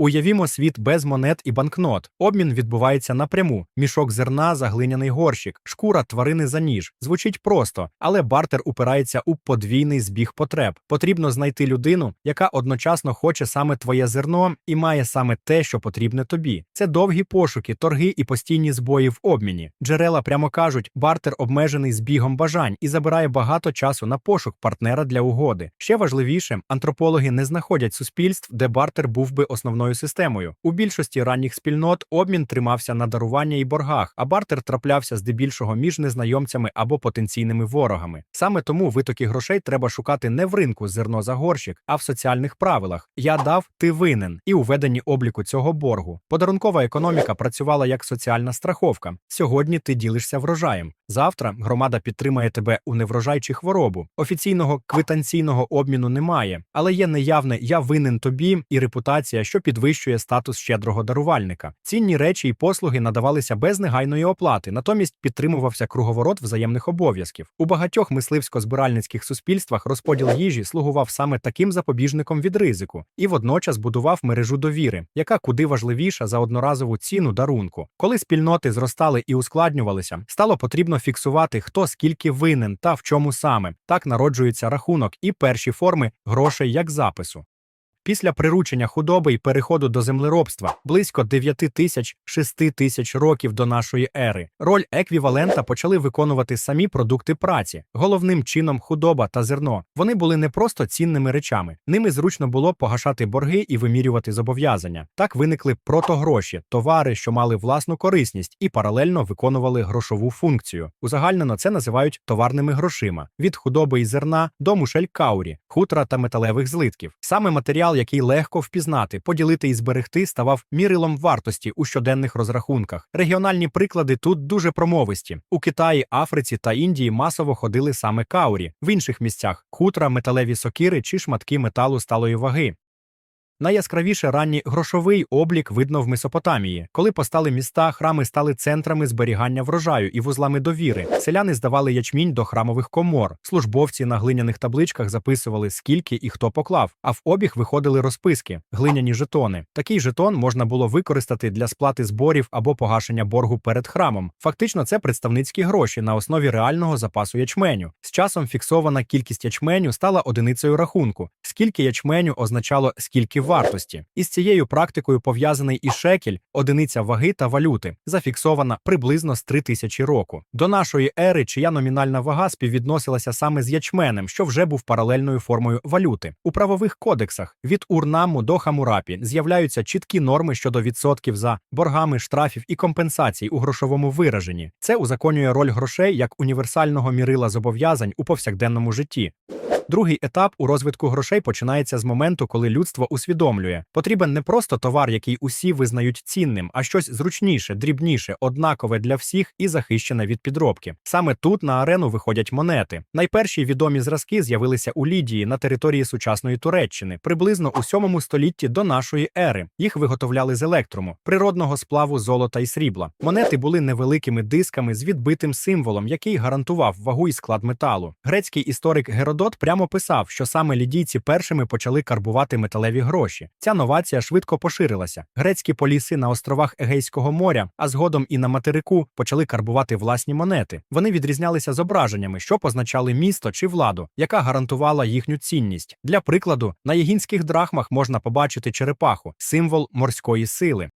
Уявімо світ без монет і банкнот. Обмін відбувається напряму: мішок зерна за глиняний горщик, шкура тварини за ніж. Звучить просто, але бартер упирається у подвійний збіг потреб. Потрібно знайти людину, яка одночасно хоче саме твоє зерно і має саме те, що потрібне тобі. Це довгі пошуки, торги і постійні збої в обміні. Джерела прямо кажуть, бартер обмежений збігом бажань і забирає багато часу на пошук партнера для угоди. Ще важливіше, антропологи не знаходять суспільств, де бартер був би основною системою. У більшості ранніх спільнот обмін тримався на дарування і боргах, а бартер траплявся здебільшого між незнайомцями або потенційними ворогами. Саме тому витоки грошей треба шукати не в ринку зерно за горщик, а в соціальних правилах. Я дав, ти винен, і у веденні обліку цього боргу. Подарункова економіка працювала як соціальна страховка. Сьогодні ти ділишся врожаєм. Завтра громада підтримає тебе у неврожай чи хворобу. Офіційного квитанційного обміну немає, але є неявне я винен тобі і репутація, що підвищує статус щедрого дарувальника. Цінні речі і послуги надавалися без негайної оплати, натомість підтримувався круговорот взаємних обов'язків. У багатьох мисливсько-збиральницьких суспільствах розподіл їжі слугував саме таким запобіжником від ризику і водночас будував мережу довіри, яка куди важливіша за одноразову ціну дарунку. Коли спільноти зростали і ускладнювалися, стало потрібно фіксувати, хто скільки винен та в чому саме. Так народжується рахунок і перші форми грошей як запису. Після приручення худоби і переходу до землеробства близько 9 тисяч 6 тисяч років до нашої ери роль еквівалента почали виконувати самі продукти праці. Головним чином худоба та зерно. Вони були не просто цінними речами. Ними зручно було погашати борги і вимірювати зобов'язання. Так виникли протогроші, товари, що мали власну корисність і паралельно виконували грошову функцію. Узагальнено це називають товарними грошима від худоби і зерна до мушель каурі, хутра та металевих злитків. Саме матеріал, який легко впізнати, поділити і зберегти, ставав мірилом вартості у щоденних розрахунках. Регіональні приклади тут дуже промовисті. У Китаї, Африці та Індії масово ходили саме каурі, в інших місцях хутра, металеві сокири чи шматки металу сталої ваги. Найяскравіше ранній грошовий облік видно в Месопотамії. Коли постали міста, храми стали центрами зберігання врожаю і вузлами довіри. Селяни здавали ячмінь до храмових комор. Службовці на глиняних табличках записували, скільки і хто поклав, а в обіг виходили розписки, глиняні жетони. Такий жетон можна було використати для сплати зборів або погашення боргу перед храмом. Фактично, це представницькі гроші на основі реального запасу ячменю. З часом фіксована кількість ячменю стала одиницею рахунку. Скільки ячменю означало скільки вартості. Із цією практикою пов'язаний і шекель, одиниця ваги та валюти, зафіксована приблизно з 3000 року. До нашої ери, чия номінальна вага співвідносилася саме з ячменем, що вже був паралельною формою валюти. У правових кодексах від Урнаму до Хамурапі з'являються чіткі норми щодо відсотків за боргами, штрафів і компенсацій у грошовому вираженні. Це узаконює роль грошей як універсального мірила зобов'язань у повсякденному житті. Другий етап у розвитку грошей починається з моменту, коли людство усвідомлює, потрібен не просто товар, який усі визнають цінним, а щось зручніше, дрібніше, однакове для всіх і захищене від підробки. Саме тут на арену виходять монети. Найперші відомі зразки з'явилися у Лідії на території сучасної Туреччини, приблизно у 7 столітті до нашої ери. Їх виготовляли з електруму, природного сплаву золота і срібла. Монети були невеликими дисками з відбитим символом, який гарантував вагу і склад металу. Грецький історик Геродот прямо писав, що саме лідійці першими почали карбувати металеві гроші. Ця новація швидко поширилася. Грецькі поліси на островах Егейського моря, а згодом і на материку почали карбувати власні монети. Вони відрізнялися зображеннями, що позначали місто чи владу, яка гарантувала їхню цінність. Для прикладу, на єгінських драхмах можна побачити черепаху, символ морської сили.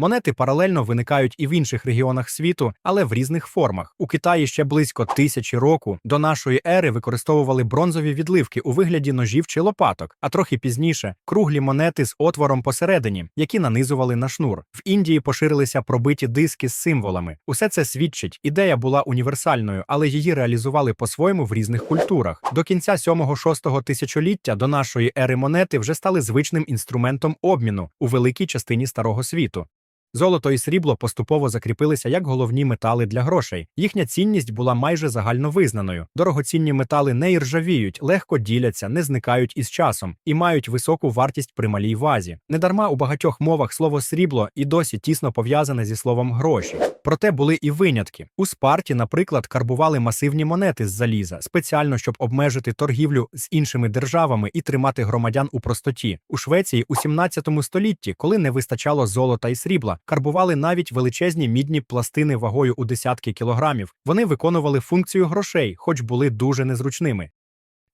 Монети паралельно виникають і в інших регіонах світу, але в різних формах. У Китаї ще близько тисячі року до нашої ери використовували бронзові відливки у вигляді ножів чи лопаток, а трохи пізніше круглі монети з отвором посередині, які нанизували на шнур. В Індії поширилися пробиті диски з символами. Усе це свідчить, ідея була універсальною, але її реалізували по-своєму в різних культурах. До кінця 7-6 тисячоліття до нашої ери монети вже стали звичним інструментом обміну у великій частині старого світу. Золото і срібло поступово закріпилися як головні метали для грошей. Їхня цінність була майже загальновизнаною. Дорогоцінні метали не іржавіють, легко діляться, не зникають із часом і мають високу вартість при малій вазі. Недарма у багатьох мовах слово срібло і досі тісно пов'язане зі словом гроші. Проте були і винятки. У Спарті, наприклад, карбували масивні монети з заліза, спеціально щоб обмежити торгівлю з іншими державами і тримати громадян у простоті. У Швеції у 17 столітті, коли не вистачало золота і срібла, карбували навіть величезні мідні пластини вагою у десятки кілограмів. Вони виконували функцію грошей, хоч були дуже незручними.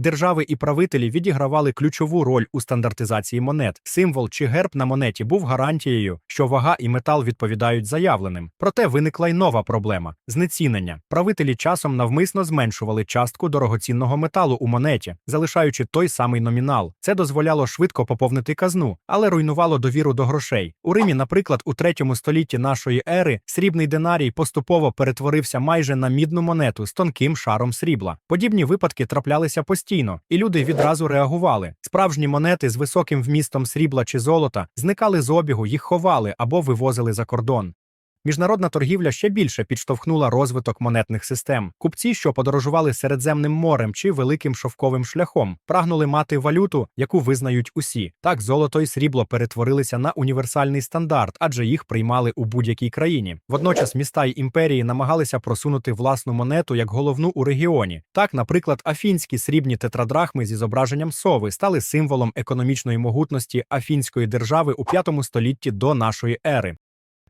Держави і правителі відігравали ключову роль у стандартизації монет. Символ чи герб на монеті був гарантією, що вага і метал відповідають заявленим. Проте виникла й нова проблема знецінення. Правителі часом навмисно зменшували частку дорогоцінного металу у монеті, залишаючи той самий номінал. Це дозволяло швидко поповнити казну, але руйнувало довіру до грошей. У Римі, наприклад, у третьому столітті нашої ери срібний динарій поступово перетворився майже на мідну монету з тонким шаром срібла. Подібні випадки траплялися постійно, і люди відразу реагували. Справжні монети з високим вмістом срібла чи золота зникали з обігу, їх ховали або вивозили за кордон. Міжнародна торгівля ще більше підштовхнула розвиток монетних систем. Купці, що подорожували Середземним морем чи великим шовковим шляхом, прагнули мати валюту, яку визнають усі. Так золото і срібло перетворилися на універсальний стандарт, адже їх приймали у будь-якій країні. Водночас міста й імперії намагалися просунути власну монету як головну у регіоні. Так, наприклад, афінські срібні тетрадрахми зі зображенням сови стали символом економічної могутності афінської держави у V столітті до нашої ери.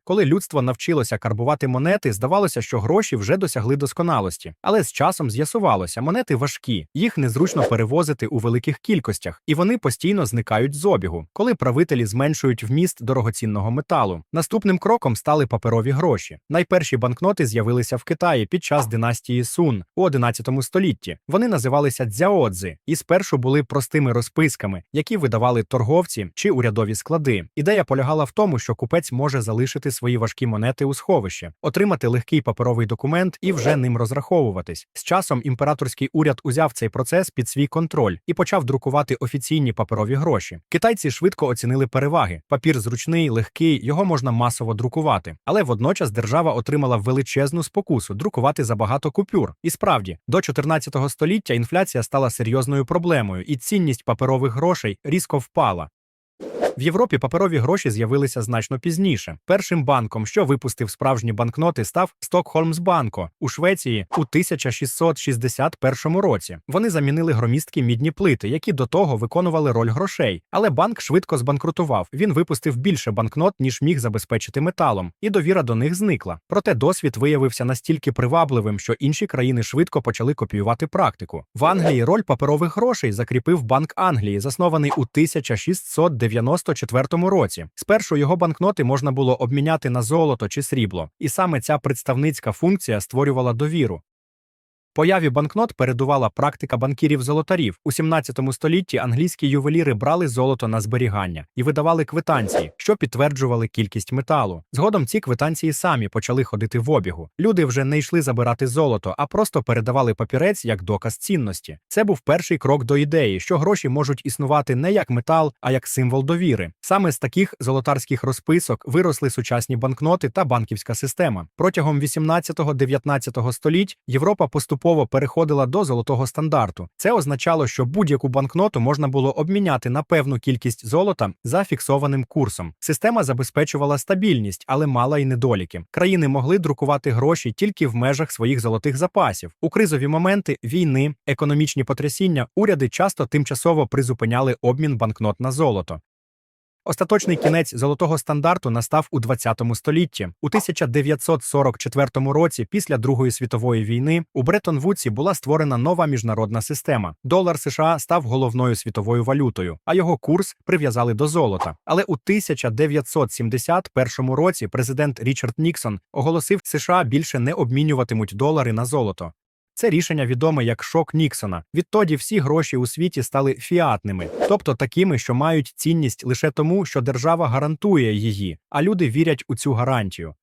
Коли людство навчилося карбувати монети, здавалося, що гроші вже досягли досконалості. Але з часом з'ясувалося, монети важкі, їх незручно перевозити у великих кількостях, і вони постійно зникають з обігу, коли правителі зменшують вміст дорогоцінного металу. Наступним кроком стали паперові гроші. Найперші банкноти з'явилися в Китаї під час династії Сун у 11 столітті. Вони називалися дзяодзи і спершу були простими розписками, які видавали торговці чи урядові склади. Ідея полягала в тому, що купець може залишити свої важкі монети у сховище, отримати легкий паперовий документ і вже ним розраховуватись. З часом імператорський уряд узяв цей процес під свій контроль і почав друкувати офіційні паперові гроші. Китайці швидко оцінили переваги. Папір зручний, легкий, його можна масово друкувати. Але водночас держава отримала величезну спокусу друкувати забагато купюр. І справді, до 14 століття інфляція стала серйозною проблемою, і цінність паперових грошей різко впала. В Європі паперові гроші з'явилися значно пізніше. Першим банком, що випустив справжні банкноти, став Стокхольмсбанко у Швеції у 1661 році. Вони замінили громісткі мідні плити, які до того виконували роль грошей. Але банк швидко збанкрутував. Він випустив більше банкнот, ніж міг забезпечити металом, і довіра до них зникла. Проте досвід виявився настільки привабливим, що інші країни швидко почали копіювати практику. В Англії роль паперових грошей закріпив Банк Англії, заснований у 1694 році. Спершу його банкноти можна було обміняти на золото чи срібло, і саме ця представницька функція створювала довіру. Появі банкнот передувала практика банкірів-золотарів. У 17 столітті англійські ювеліри брали золото на зберігання і видавали квитанції, що підтверджували кількість металу. Згодом ці квитанції самі почали ходити в обігу. Люди вже не йшли забирати золото, а просто передавали папірець як доказ цінності. Це був перший крок до ідеї, що гроші можуть існувати не як метал, а як символ довіри. Саме з таких золотарських розписок виросли сучасні банкноти та банківська система. Протягом 18-19 століть Європа поступово переходила до золотого стандарту. Це означало, що будь-яку банкноту можна було обміняти на певну кількість золота за фіксованим курсом. Система забезпечувала стабільність, але мала й недоліки. Країни могли друкувати гроші тільки в межах своїх золотих запасів. У кризові моменти війни, економічні потрясіння, уряди часто тимчасово призупиняли обмін банкнот на золото. Остаточний кінець золотого стандарту настав у 20 столітті. У 1944 році, після Другої світової війни, у Бреттон-Вудсі була створена нова міжнародна система. Долар США став головною світовою валютою, а його курс прив'язали до золота. Але у 1971 році президент Річард Ніксон оголосив, США більше не обмінюватимуть долари на золото. Це рішення відоме як шок Ніксона. Відтоді всі гроші у світі стали фіатними, тобто такими, що мають цінність лише тому, що держава гарантує її, а люди вірять у цю гарантію.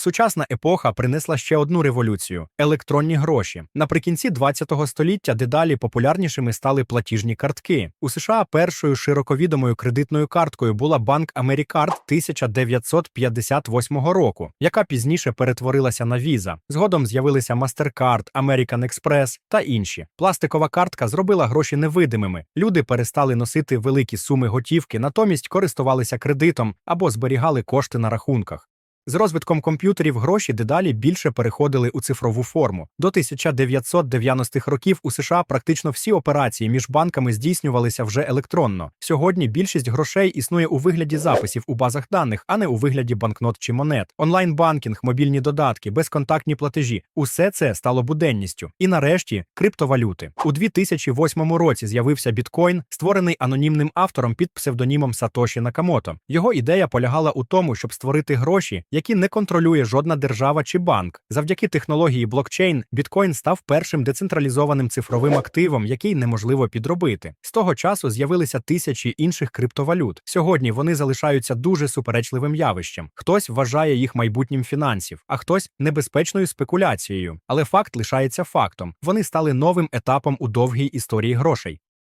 Сучасна епоха принесла ще одну революцію електронні гроші. Наприкінці 20 століття дедалі популярнішими стали платіжні картки. У США першою широковідомою кредитною карткою була банк Америкард 1958 року, яка пізніше перетворилася на віза. Згодом з'явилися MasterCard, American Express та інші. Пластикова картка зробила гроші невидимими. Люди перестали носити великі суми готівки, натомість користувалися кредитом або зберігали кошти на рахунках. З розвитком комп'ютерів гроші дедалі більше переходили у цифрову форму. До 1990-х років у США практично всі операції між банками здійснювалися вже електронно. Сьогодні більшість грошей існує у вигляді записів у базах даних, а не у вигляді банкнот чи монет. Онлайн-банкінг, мобільні додатки, безконтактні платежі усе це стало буденністю. І нарешті криптовалюти. У 2008 році з'явився біткоін, створений анонімним автором під псевдонімом Сатоші Накамото. Його ідея полягала у тому, щоб створити гроші, які не контролює жодна держава чи банк. Завдяки технології блокчейн біткоін став першим децентралізованим цифровим активом, який неможливо підробити. З того часу з'явилися тисячі інших криптовалют. Сьогодні вони залишаються дуже суперечливим явищем. Хтось вважає їх майбутнім фінансів, а хтось небезпечною спекуляцією. Але факт лишається фактом. Вони стали новим етапом у довгій історії грошей.